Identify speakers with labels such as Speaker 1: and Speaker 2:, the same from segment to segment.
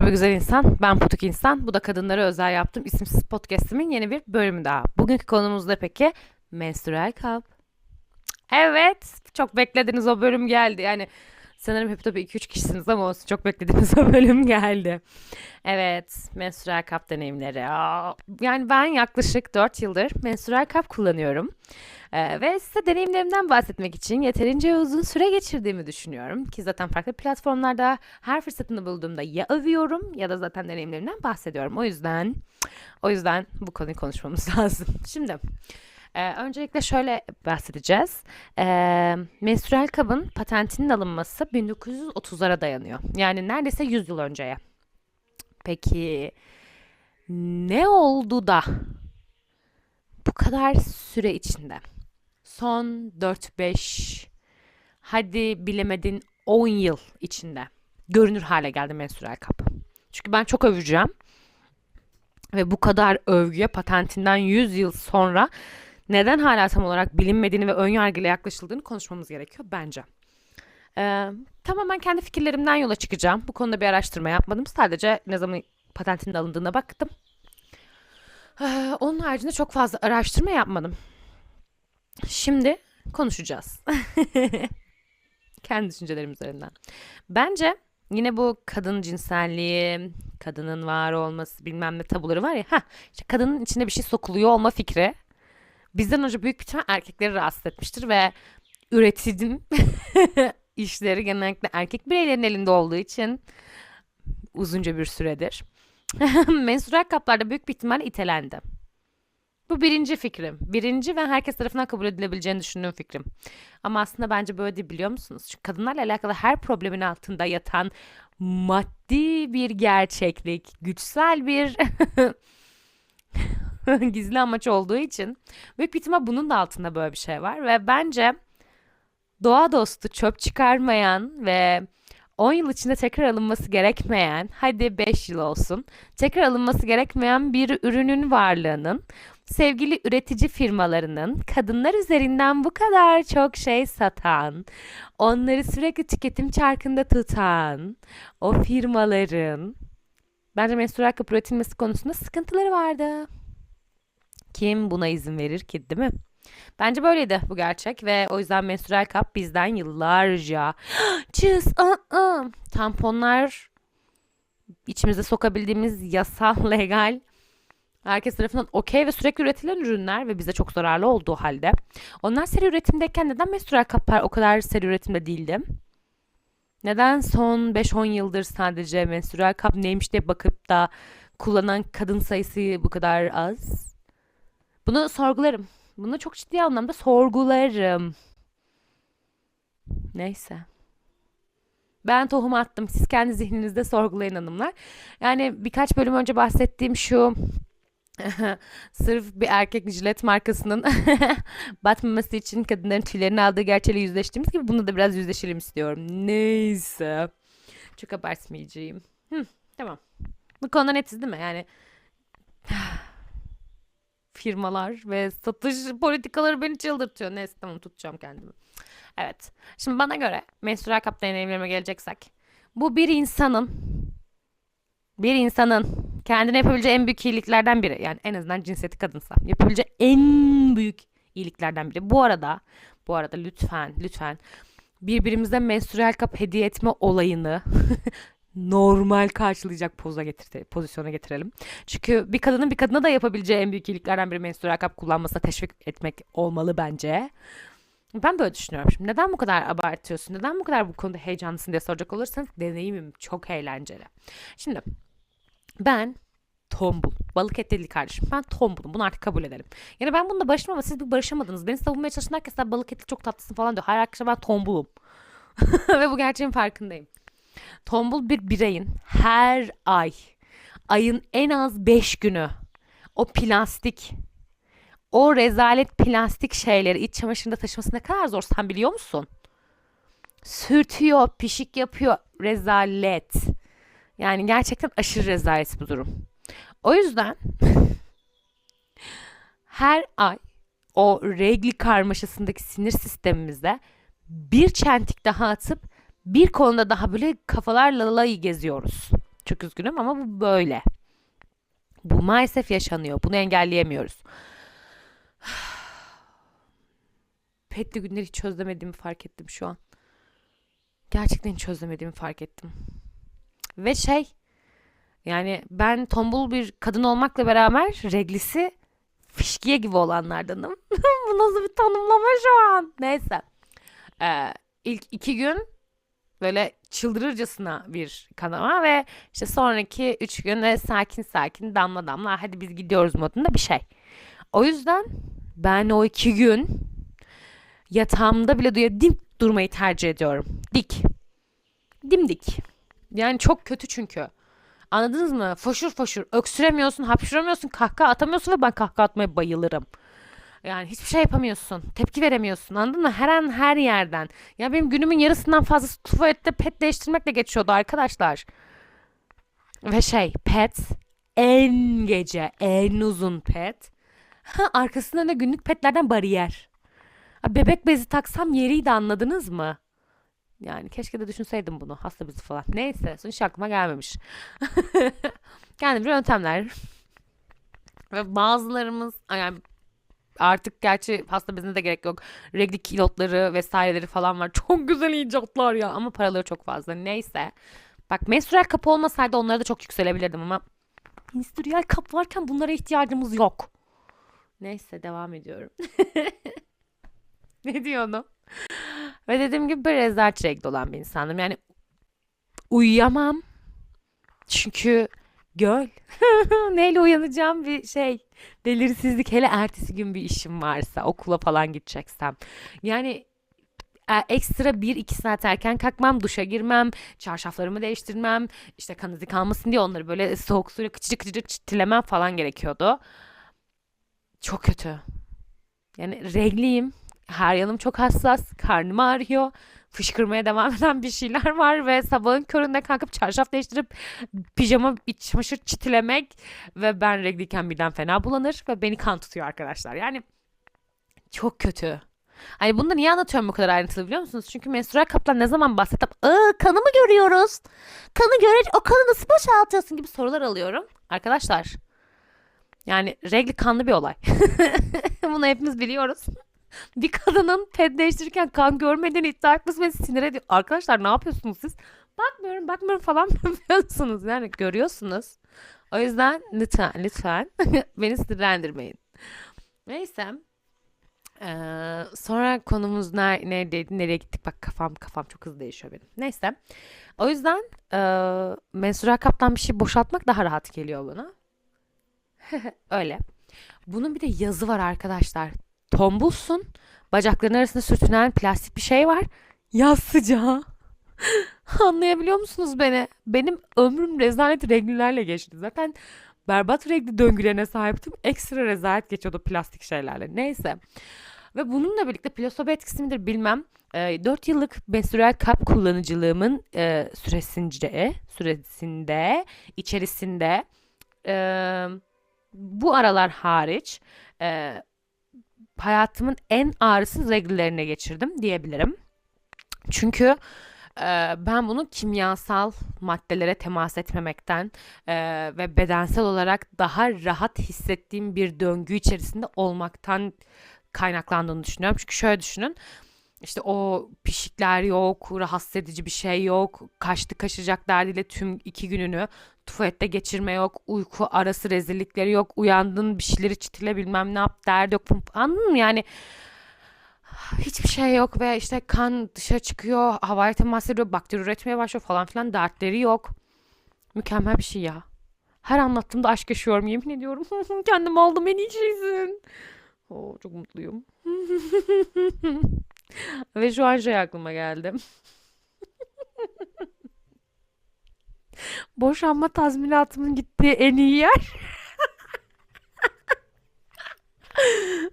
Speaker 1: Merhaba güzel insan, ben Putuk İnsan. Bu da kadınlara özel yaptığım isimsiz podcastimin yeni bir bölümü daha. Bugünkü konumuz da peki menstrual kap. Evet, çok beklediğiniz o bölüm geldi. Yani sanırım hep tabii 2-3 kişisiniz ama olsun çok beklediğiniz o bölüm geldi. Evet, menstrual kap deneyimleri. Yani ben yaklaşık 4 yıldır menstrual kap kullanıyorum. Ee, ve size deneyimlerimden bahsetmek için yeterince uzun süre geçirdiğimi düşünüyorum. Ki zaten farklı platformlarda her fırsatını bulduğumda ya övüyorum ya da zaten deneyimlerimden bahsediyorum. O yüzden o yüzden bu konuyu konuşmamız lazım. Şimdi e, öncelikle şöyle bahsedeceğiz. E, menstrual kabın patentinin alınması 1930'lara dayanıyor. Yani neredeyse 100 yıl önceye. Peki ne oldu da bu kadar süre içinde? Son 4-5 hadi bilemedin 10 yıl içinde görünür hale geldi menstrual kap. Çünkü ben çok öveceğim. Ve bu kadar övgüye patentinden 100 yıl sonra neden hala tam olarak bilinmediğini ve önyargıyla yaklaşıldığını konuşmamız gerekiyor bence. Ee, tamamen kendi fikirlerimden yola çıkacağım. Bu konuda bir araştırma yapmadım. Sadece ne zaman patentinin alındığına baktım. Ee, onun haricinde çok fazla araştırma yapmadım. Şimdi konuşacağız. Kendi düşüncelerim üzerinden. Bence yine bu kadın cinselliği, kadının var olması bilmem ne tabuları var ya. Heh, işte kadının içine bir şey sokuluyor olma fikri bizden önce büyük bir ihtimal erkekleri rahatsız etmiştir ve üretidim işleri genellikle erkek bireylerin elinde olduğu için uzunca bir süredir. Menstrual kaplarda büyük bir ihtimalle itelendi. Bu birinci fikrim. Birinci ve herkes tarafından kabul edilebileceğini düşündüğüm fikrim. Ama aslında bence böyle değil biliyor musunuz? Çünkü kadınlarla alakalı her problemin altında yatan maddi bir gerçeklik, güçsel bir gizli amaç olduğu için büyük bir ihtimal bunun da altında böyle bir şey var ve bence doğa dostu çöp çıkarmayan ve 10 yıl içinde tekrar alınması gerekmeyen, hadi 5 yıl olsun, tekrar alınması gerekmeyen bir ürünün varlığının sevgili üretici firmalarının kadınlar üzerinden bu kadar çok şey satan, onları sürekli tüketim çarkında tutan o firmaların bence menstrual kap üretilmesi konusunda sıkıntıları vardı. Kim buna izin verir ki, değil mi? Bence böyleydi bu gerçek ve o yüzden menstrual kap bizden yıllarca cız ı-ı, tamponlar içimize sokabildiğimiz yasal, legal herkes tarafından okey ve sürekli üretilen ürünler ve bize çok zararlı olduğu halde onlar seri üretimdeyken neden menstrual kaplar o kadar seri üretimde değildi? Neden son 5-10 yıldır sadece menstrual kap neymiş diye bakıp da kullanan kadın sayısı bu kadar az? Bunu sorgularım. Bunu çok ciddi anlamda sorgularım. Neyse. Ben tohum attım. Siz kendi zihninizde sorgulayın hanımlar. Yani birkaç bölüm önce bahsettiğim şu sırf bir erkek jilet markasının batmaması için kadınların tüylerini aldığı gerçeğiyle yüzleştiğimiz gibi bunu da biraz yüzleşelim istiyorum. Neyse. Çok abartmayacağım. Hı, tamam. Bu konuda netiz değil mi? Yani firmalar ve satış politikaları beni çıldırtıyor. Neyse tamam tutacağım kendimi. Evet. Şimdi bana göre menstrual kap deneyimlerime geleceksek. Bu bir insanın bir insanın kendine yapabileceği en büyük iyiliklerden biri. Yani en azından cinsiyeti kadınsa. Yapabileceği en büyük iyiliklerden biri. Bu arada bu arada lütfen lütfen birbirimize menstrual kap hediye etme olayını normal karşılayacak poza getir pozisyona getirelim. Çünkü bir kadının bir kadına da yapabileceği en büyük iyiliklerden biri menstrual kap kullanmasına teşvik etmek olmalı bence. Ben böyle düşünüyorum. Şimdi neden bu kadar abartıyorsun? Neden bu kadar bu konuda heyecanlısın diye soracak olursanız deneyimim çok eğlenceli. Şimdi ben tombul. Balık etli değil kardeşim. Ben tombulum. Bunu artık kabul edelim. Yani ben bununla barışmam ama siz bir barışamadınız. Beni savunmaya çalışan herkes sen balık etli çok tatlısın falan diyor. Hayır arkadaşlar ben tombulum. Ve bu gerçeğin farkındayım. Tombul bir bireyin her ay ayın en az 5 günü o plastik o rezalet plastik şeyleri iç çamaşırında taşıması ne kadar zor sen biliyor musun? Sürtüyor, pişik yapıyor. Rezalet. Yani gerçekten aşırı rezalet bu durum. O yüzden her ay o regli karmaşasındaki sinir sistemimize bir çentik daha atıp bir konuda daha böyle kafalar lalayı geziyoruz. Çok üzgünüm ama bu böyle. Bu maalesef yaşanıyor. Bunu engelleyemiyoruz. Petli günleri hiç çözemediğimi fark ettim şu an. Gerçekten hiç çözemediğimi fark ettim. Ve şey yani ben tombul bir kadın olmakla beraber reglisi fişkiye gibi olanlardanım. Bu nasıl bir tanımlama şu an? Neyse. Ee, ilk iki gün böyle çıldırırcasına bir kanama ve işte sonraki üç gün de sakin sakin damla damla hadi biz gidiyoruz modunda bir şey. O yüzden ben o iki gün yatağımda bile duya dik durmayı tercih ediyorum. Dik. Dimdik. Yani çok kötü çünkü. Anladınız mı? Foşur foşur. Öksüremiyorsun, hapşuramıyorsun, kahkaha atamıyorsun ve ben kahkaha atmaya bayılırım. Yani hiçbir şey yapamıyorsun. Tepki veremiyorsun. Anladın mı? Her an her yerden. Ya benim günümün yarısından fazlası tuvalette pet değiştirmekle geçiyordu arkadaşlar. Ve şey pet en gece en uzun pet. Arkasında da günlük petlerden bariyer. Bebek bezi taksam yeriydi anladınız mı? Yani keşke de düşünseydim bunu. Hasta bezi falan. Neyse. Hiç aklıma gelmemiş. Kendimce yöntemler. Ve bazılarımız yani artık gerçi pasta bezine de gerek yok. Regli kilotları vesaireleri falan var. Çok güzel icatlar ya ama paraları çok fazla. Neyse. Bak menstrual kapı olmasaydı onlara da çok yükselebilirdim ama menstrual kap varken bunlara ihtiyacımız yok. Neyse devam ediyorum. ne diyordum? Ve dediğim gibi bir rezalet regl olan bir insandım. Yani uyuyamam. Çünkü göl. Neyle uyanacağım bir şey. Belirsizlik hele ertesi gün bir işim varsa okula falan gideceksem. Yani e, ekstra 1-2 saat erken kalkmam, duşa girmem, çarşaflarımı değiştirmem, işte kan izi kalmasın diye onları böyle soğuk suyla kıçıcık kıçıcık çitilemem falan gerekiyordu. Çok kötü. Yani regliyim. Her yanım çok hassas. Karnım ağrıyor. Fışkırmaya devam eden bir şeyler var ve sabahın köründe kalkıp çarşaf değiştirip pijama iç çamaşır çitilemek ve ben regliyken birden fena bulanır ve beni kan tutuyor arkadaşlar. Yani çok kötü. Hani bunu da niye anlatıyorum bu kadar ayrıntılı biliyor musunuz? Çünkü menstrual kaptan ne zaman bahsettim? Aa, kanı mı görüyoruz? Kanı görünce o kanı nasıl boşaltıyorsun gibi sorular alıyorum. Arkadaşlar yani regli kanlı bir olay. Bunu hepimiz biliyoruz. Bir kadının ped değiştirirken kan görmediğini iddia etmesi beni sinir ediyor. Arkadaşlar ne yapıyorsunuz siz? Bakmıyorum bakmıyorum falan yapıyorsunuz. Yani görüyorsunuz. O yüzden lütfen lütfen beni sinirlendirmeyin. Neyse. Ee, sonra konumuz ner neredeydi? Nereye gittik? Bak kafam kafam çok hızlı değişiyor benim. Neyse. O yüzden e, menstrual kaptan bir şey boşaltmak daha rahat geliyor bana. Öyle. Bunun bir de yazı var arkadaşlar. Tombulsun. Bacakların arasında sürtünen plastik bir şey var. Yaz sıcağı. Anlayabiliyor musunuz beni? Benim ömrüm rezalet reglilerle geçti. Zaten berbat regli döngülerine sahiptim. Ekstra rezalet geçiyordu plastik şeylerle. Neyse. Ve bununla birlikte plasebo etkisi midir bilmem. E, 4 yıllık menstrual kap kullanıcılığımın e, süresince, süresinde, içerisinde e, bu aralar hariç e, hayatımın en ağrısız reglilerine geçirdim diyebilirim. Çünkü e, ben bunu kimyasal maddelere temas etmemekten e, ve bedensel olarak daha rahat hissettiğim bir döngü içerisinde olmaktan kaynaklandığını düşünüyorum. Çünkü şöyle düşünün. İşte o pişikler yok, rahatsız edici bir şey yok, kaçtı kaçacak derdiyle tüm iki gününü tuvalette geçirme yok, uyku arası rezillikleri yok, uyandın bir şeyleri çitile bilmem ne yap derdi yok. Anladın mı yani? Hiçbir şey yok ve işte kan dışarı çıkıyor, havaya temas ediyor, bakteri üretmeye başlıyor falan filan dertleri yok. Mükemmel bir şey ya. Her anlattığımda aşk yaşıyorum yemin ediyorum. Kendim oldum en iyi. Oo, çok mutluyum. Ve şu an şey aklıma geldi. Boşanma tazminatımın gittiği en iyi yer.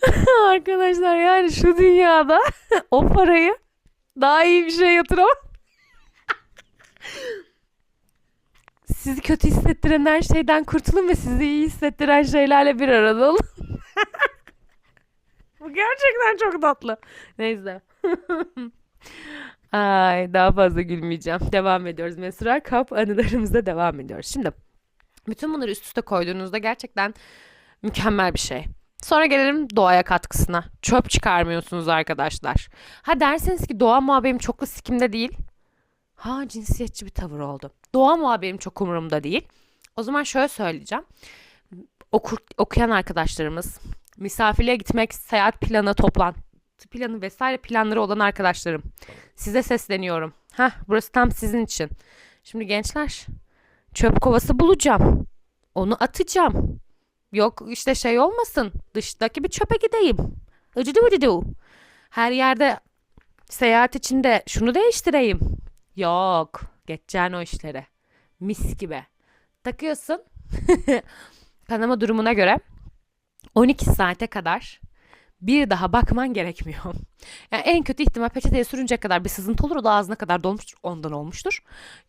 Speaker 1: Arkadaşlar yani şu dünyada o parayı daha iyi bir şey yatıramam. Sizi kötü hissettiren her şeyden kurtulun ve sizi iyi hissettiren şeylerle bir arada olun. Bu gerçekten çok tatlı. Neyse. Ay daha fazla gülmeyeceğim. Devam ediyoruz. Menstrual kap anılarımıza devam ediyoruz. Şimdi bütün bunları üst üste koyduğunuzda gerçekten mükemmel bir şey. Sonra gelelim doğaya katkısına. Çöp çıkarmıyorsunuz arkadaşlar. Ha derseniz ki doğa muhaberim çok da sikimde değil. Ha cinsiyetçi bir tavır oldu. Doğa muhaberim çok umurumda değil. O zaman şöyle söyleyeceğim. Okur, okuyan arkadaşlarımız, misafirliğe gitmek, seyahat planı, toplantı planı vesaire planları olan arkadaşlarım. Size sesleniyorum. Hah burası tam sizin için. Şimdi gençler çöp kovası bulacağım. Onu atacağım. Yok işte şey olmasın. Dıştaki bir çöpe gideyim. Öcüdü vücudu. Her yerde seyahat içinde şunu değiştireyim. Yok. Geçeceksin o işlere. Mis gibi. Takıyorsun. Kanama durumuna göre 12 saate kadar bir daha bakman gerekmiyor. Yani en kötü ihtimal peçeteye sürünecek kadar bir sızıntı olur. O da ağzına kadar dolmuştur. Ondan olmuştur.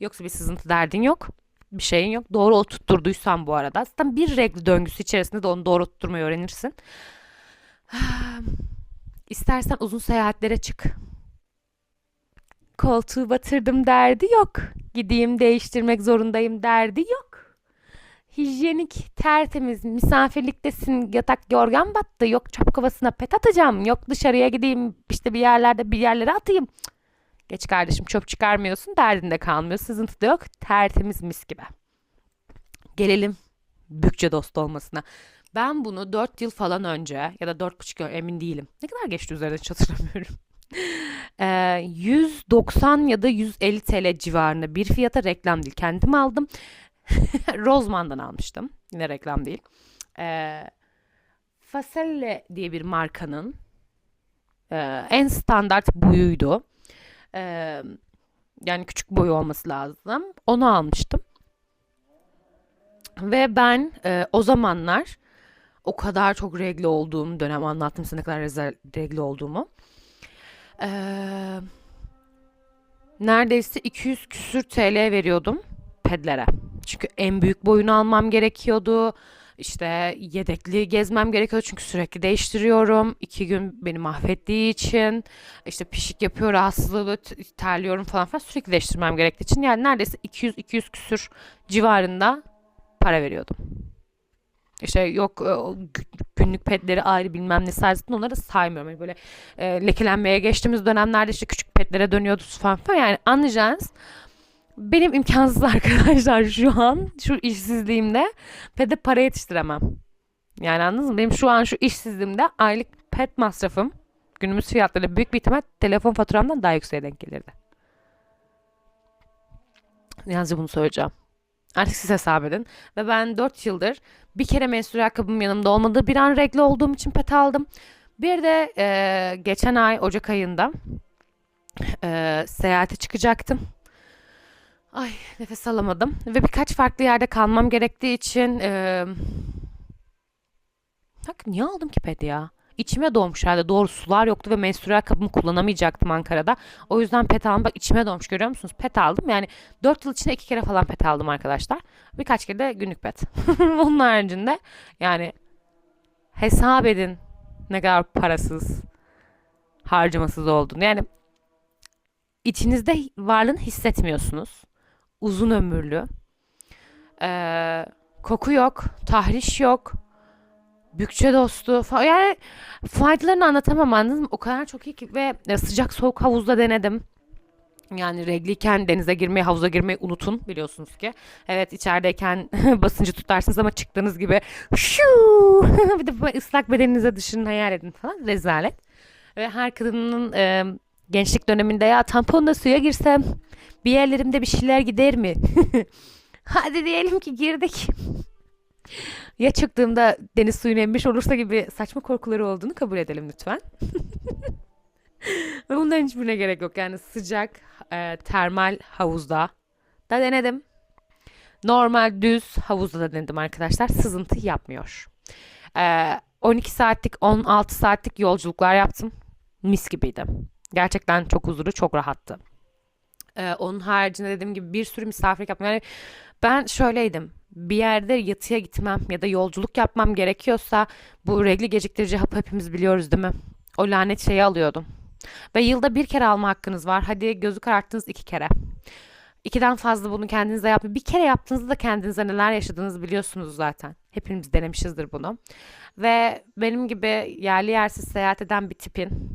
Speaker 1: Yoksa bir sızıntı derdin yok. Bir şeyin yok. Doğru oturtturduysan bu arada. Zaten bir regl döngüsü içerisinde de onu doğru oturtmayı öğrenirsin. İstersen uzun seyahatlere çık. Koltuğu batırdım derdi yok. Gideyim değiştirmek zorundayım derdi yok. Hijyenik, tertemiz, misafirliktesin, yatak yorgan battı. Yok çöp kovasına pet atacağım. Yok dışarıya gideyim işte bir yerlerde bir yerlere atayım. Geç kardeşim çöp çıkarmıyorsun derdinde kalmıyor. Sızıntı da yok. Tertemiz mis gibi. Gelelim bütçe dostu olmasına. Ben bunu 4 yıl falan önce ya da 4,5 yıl emin değilim. Ne kadar geçti üzerinde hiç hatırlamıyorum. Ee, 190 ya da 150 TL civarında bir fiyata reklam değil. Kendim aldım. Rozman'dan almıştım. Yine reklam değil. Ee, Faselle diye bir markanın e, en standart boyuydu. Ee, yani küçük boyu olması lazım. Onu almıştım. Ve ben e, o zamanlar o kadar çok regl olduğum dönem anlattım size ne kadar rezil- regl olduğumu. Ee, neredeyse 200 küsür TL veriyordum pedlere. Çünkü en büyük boyunu almam gerekiyordu. İşte yedekli gezmem gerekiyordu çünkü sürekli değiştiriyorum. İki gün beni mahvettiği için işte pişik yapıyor, rahatsızlığı terliyorum falan filan sürekli değiştirmem gerektiği için yani neredeyse 200-200 küsür civarında para veriyordum. İşte yok e, günlük petleri ayrı bilmem ne sarsın onları saymıyorum. Yani böyle e, lekelenmeye geçtiğimiz dönemlerde işte küçük petlere dönüyordu falan filan. Yani anlayacağınız benim imkansız arkadaşlar şu an şu işsizliğimde pede para yetiştiremem. Yani anladınız mı? Benim şu an şu işsizliğimde aylık pet masrafım günümüz fiyatları büyük bir ihtimal telefon faturamdan daha yükseğe denk gelirdi. Yalnızca bunu söyleyeceğim. Artık siz hesap edin. Ve ben 4 yıldır bir kere menstrual ayakkabım yanımda olmadı. Bir an regle olduğum için pet aldım. Bir de e, geçen ay Ocak ayında e, seyahate çıkacaktım. Ay nefes alamadım. Ve birkaç farklı yerde kalmam gerektiği için e, Bak niye aldım ki pedi ya? İçime doğmuş herhalde. Doğru sular yoktu ve menstrual kabımı kullanamayacaktım Ankara'da. O yüzden pet aldım. Bak içime doğmuş görüyor musunuz? Pet aldım. Yani 4 yıl içinde 2 kere falan pet aldım arkadaşlar. Birkaç kere de günlük pet. Onun haricinde yani hesap edin ne kadar parasız, harcamasız olduğunu. Yani içinizde varlığını hissetmiyorsunuz. Uzun ömürlü. Ee, koku yok, tahriş yok. Bütçe dostu falan. Yani faydalarını anlatamam anladın mı? O kadar çok iyi ki ve e, sıcak soğuk havuzda denedim. Yani regliyken denize girmeyi, havuza girmeyi unutun biliyorsunuz ki. Evet içerideyken basıncı tutarsınız ama çıktığınız gibi şuu bir de ıslak bedeninize dışını hayal edin falan. Rezalet. Ve her kadının e, gençlik döneminde ya tamponla suya girsem bir yerlerimde bir şeyler gider mi? Hadi diyelim ki girdik. Ya çıktığımda deniz suyunu emmiş olursa gibi saçma korkuları olduğunu kabul edelim lütfen. Ve bunların hiçbirine gerek yok. Yani sıcak e, termal havuzda da denedim. Normal düz havuzda da denedim arkadaşlar. Sızıntı yapmıyor. E, 12 saatlik 16 saatlik yolculuklar yaptım. Mis gibiydi. Gerçekten çok huzurlu, çok rahattı. E, onun haricinde dediğim gibi bir sürü misafirlik yaptım. Yani ben şöyleydim. Bir yerde yatıya gitmem ya da yolculuk yapmam gerekiyorsa bu regli geciktirici hapı hepimiz biliyoruz değil mi? O lanet şeyi alıyordum. Ve yılda bir kere alma hakkınız var. Hadi gözü kararttınız iki kere. İkiden fazla bunu kendinize yapın. Bir kere yaptığınızda kendinize neler yaşadığınızı biliyorsunuz zaten. Hepimiz denemişizdir bunu. Ve benim gibi yerli yersiz seyahat eden bir tipin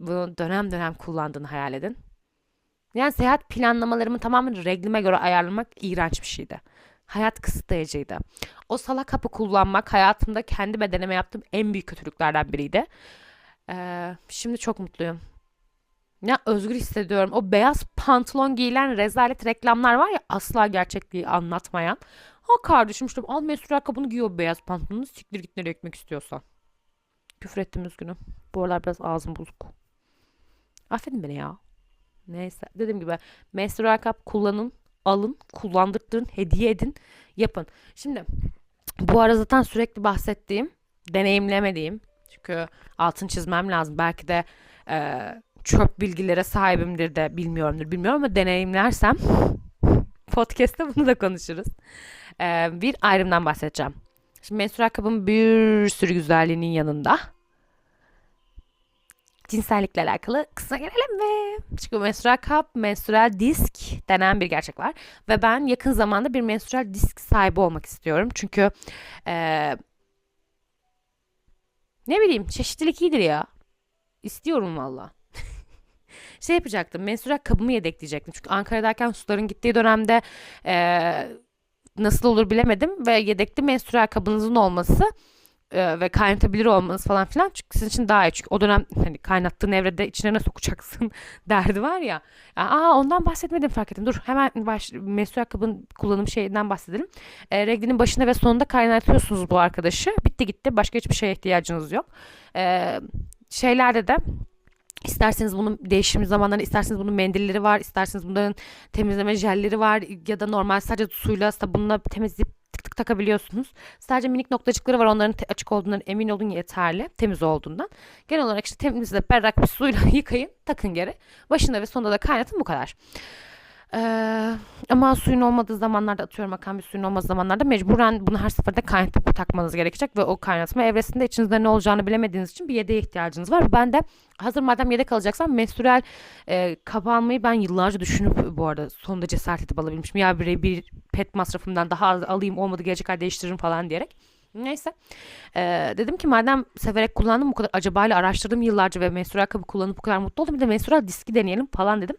Speaker 1: bunu dönem dönem kullandığını hayal edin. Yani seyahat planlamalarımı tamamen reglime göre ayarlamak iğrenç bir şeydi. Hayat kısıtlayıcıydı. O salak hapı kullanmak hayatımda kendi bedenime yaptığım en büyük kötülüklerden biriydi. Ee, şimdi çok mutluyum. Ya özgür hissediyorum. O beyaz pantolon giyilen rezalet reklamlar var ya asla gerçekliği anlatmayan. Ha kardeşim işte al Mesut ayakkabını giy o beyaz pantolonu siktir git nereye gitmek istiyorsan. Küfür ettim üzgünüm. Bu aralar biraz ağzım bozuk. Affedin beni ya. Neyse dediğim gibi menstrual kap kullanın, alın, kullandırtın, hediye edin, yapın. Şimdi bu ara zaten sürekli bahsettiğim, deneyimlemediğim çünkü altın çizmem lazım. Belki de e, çöp bilgilere sahibimdir de bilmiyorumdur bilmiyorum ama deneyimlersem podcast'te bunu da konuşuruz. E, bir ayrımdan bahsedeceğim. Şimdi menstrual kabın bir sürü güzelliğinin yanında cinsellikle alakalı kısma gelelim mi? Çünkü menstrual kap, menstrual disk denen bir gerçek var. Ve ben yakın zamanda bir menstrual disk sahibi olmak istiyorum. Çünkü e, ne bileyim çeşitlilik iyidir ya. İstiyorum valla. şey yapacaktım. Menstrual kabımı yedekleyecektim. Çünkü Ankara'dayken suların gittiği dönemde e, nasıl olur bilemedim. Ve yedekli menstrual kabınızın olması e, ve kaynatabilir olmanız falan filan çünkü sizin için daha iyi. Çünkü o dönem hani kaynattığın evrede içine ne sokacaksın derdi var ya. Aa ondan bahsetmedim fark ettim. Dur hemen baş, menstrual kabın kullanım şeyinden bahsedelim. E, reglinin başında ve sonunda kaynatıyorsunuz bu arkadaşı. Bitti gitti. Başka hiçbir şeye ihtiyacınız yok. E, şeylerde de İsterseniz bunun değişim zamanlarında isterseniz bunun mendilleri var, isterseniz bunların temizleme jelleri var ya da normal sadece suyla sabunla temizleyip takabiliyorsunuz. Sadece minik noktacıkları var. Onların açık olduğundan emin olun yeterli. Temiz olduğundan. Genel olarak işte temizle berrak bir suyla yıkayın. Takın geri. Başında ve sonunda da kaynatın bu kadar. Ee, ama suyun olmadığı zamanlarda atıyorum akan bir suyun olmadığı zamanlarda mecburen bunu her seferde kaynatıp takmanız gerekecek ve o kaynatma evresinde içinizde ne olacağını bilemediğiniz için bir yedeğe ihtiyacınız var. Ben de hazır madem yedek alacaksam menstrual e, kaba almayı ben yıllarca düşünüp bu arada sonunda cesaret edip alabilmişim. Ya bir, bir pet masrafımdan daha az alayım olmadı gelecek ay değiştiririm falan diyerek. Neyse. Ee, dedim ki madem severek kullandım bu kadar acaba ile araştırdım yıllarca ve menstrual kabı kullanıp bu kadar mutlu oldum. Bir de menstrual diski deneyelim falan dedim.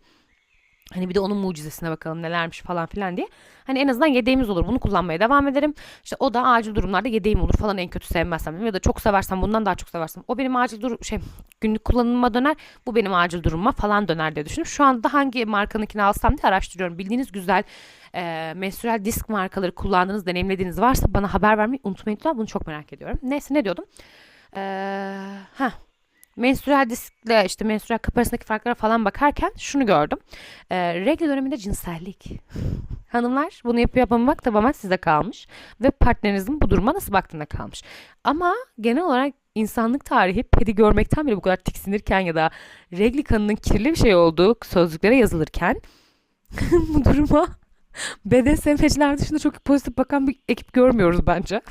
Speaker 1: Hani bir de onun mucizesine bakalım nelermiş falan filan diye. Hani en azından yedeğimiz olur. Bunu kullanmaya devam ederim. İşte o da acil durumlarda yedeğim olur falan en kötü sevmezsem. Ya da çok seversem bundan daha çok seversem. O benim acil dur şey günlük kullanıma döner. Bu benim acil durumuma falan döner diye düşünüp şu anda hangi markanınkini alsam diye araştırıyorum. Bildiğiniz güzel e, menstrual disk markaları kullandığınız, deneyimlediğiniz varsa bana haber vermeyi unutmayın lütfen. Bunu çok merak ediyorum. Neyse ne diyordum? Eee ha menstrual diskle işte menstrual kapı arasındaki farklara falan bakarken şunu gördüm. E, regl döneminde cinsellik. Hanımlar bunu yapıyor yapamamak tamamen size kalmış. Ve partnerinizin bu duruma nasıl baktığına kalmış. Ama genel olarak insanlık tarihi pedi görmekten bile bu kadar tiksinirken ya da regl kanının kirli bir şey olduğu sözlüklere yazılırken bu duruma BDSM'ciler dışında çok pozitif bakan bir ekip görmüyoruz bence.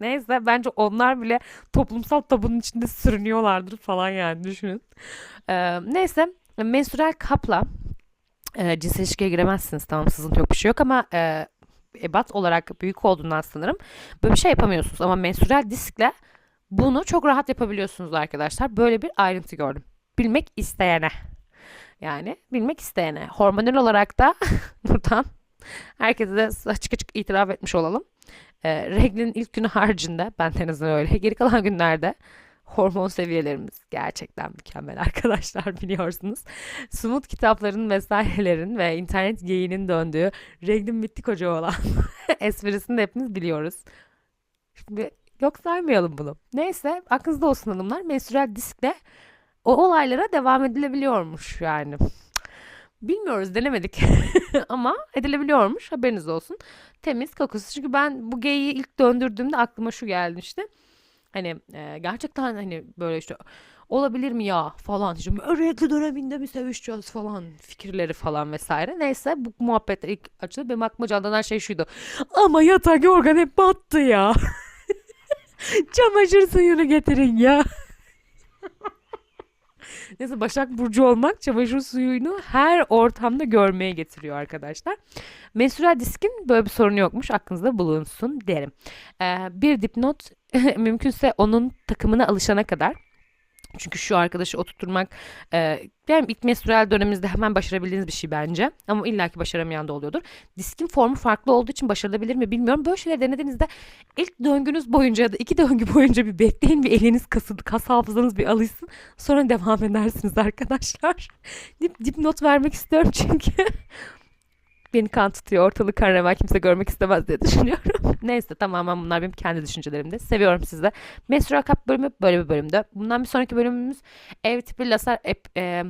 Speaker 1: Neyse bence onlar bile toplumsal tabunun içinde sürünüyorlardır falan yani düşünün. Ee, neyse menstrual kapla e, cinsel ilişkiye giremezsiniz tamam sızıntı yok bir şey yok ama e, ebat olarak büyük olduğundan sanırım böyle bir şey yapamıyorsunuz ama menstrual diskle bunu çok rahat yapabiliyorsunuz arkadaşlar. Böyle bir ayrıntı gördüm. Bilmek isteyene. Yani bilmek isteyene. Hormonal olarak da buradan herkese de açık açık itiraf etmiş olalım. E, reglin ilk günü haricinde ben en azından öyle. Geri kalan günlerde hormon seviyelerimiz gerçekten mükemmel arkadaşlar biliyorsunuz. Sumut kitapların vesairelerin ve internet geyinin döndüğü reglin bitti koca olan esprisini de hepimiz biliyoruz. Şimdi yok saymayalım bunu. Neyse aklınızda olsun hanımlar. Menstrual diskle o olaylara devam edilebiliyormuş yani. Bilmiyoruz denemedik ama edilebiliyormuş haberiniz olsun. Temiz kokusu çünkü ben bu geyiği ilk döndürdüğümde aklıma şu gelmişti. Hani e, gerçekten hani böyle işte olabilir mi ya falan işte renkli döneminde mi sevişeceğiz falan fikirleri falan vesaire. Neyse bu muhabbetler ilk açıldı benim aklıma canlanan şey şuydu. Ama yatak yorgan hep battı ya. Çamaşır suyunu getirin ya. Neyse Başak Burcu olmak çamaşır suyunu her ortamda görmeye getiriyor arkadaşlar. Menstrüel diskin böyle bir sorunu yokmuş. Aklınızda bulunsun derim. Ee, bir dipnot mümkünse onun takımına alışana kadar çünkü şu arkadaşı oturtturmak e, yani ilk menstrual döneminizde hemen başarabildiğiniz bir şey bence. Ama illaki başaramayan da oluyordur. Diskin formu farklı olduğu için başarılabilir mi bilmiyorum. Böyle şeyler denediğinizde ilk döngünüz boyunca ya da iki döngü boyunca bir bekleyin. Bir eliniz kası, kas hafızanız bir alışsın. Sonra devam edersiniz arkadaşlar. Dip, dipnot vermek istiyorum çünkü beni kan tutuyor. Ortalık kan revan kimse görmek istemez diye düşünüyorum. Neyse tamamen bunlar benim kendi düşüncelerimde. Seviyorum sizi de. Menstrual Cup bölümü böyle bir bölümde. Bundan bir sonraki bölümümüz ev tipi laser ep, e,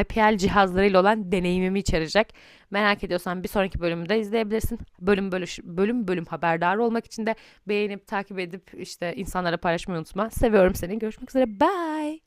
Speaker 1: IPL cihazlarıyla olan deneyimimi içerecek. Merak ediyorsan bir sonraki bölümde izleyebilirsin. Bölüm bölüş, bölüm bölüm haberdar olmak için de beğenip takip edip işte insanlara paylaşmayı unutma. Seviyorum seni. Görüşmek üzere. Bye.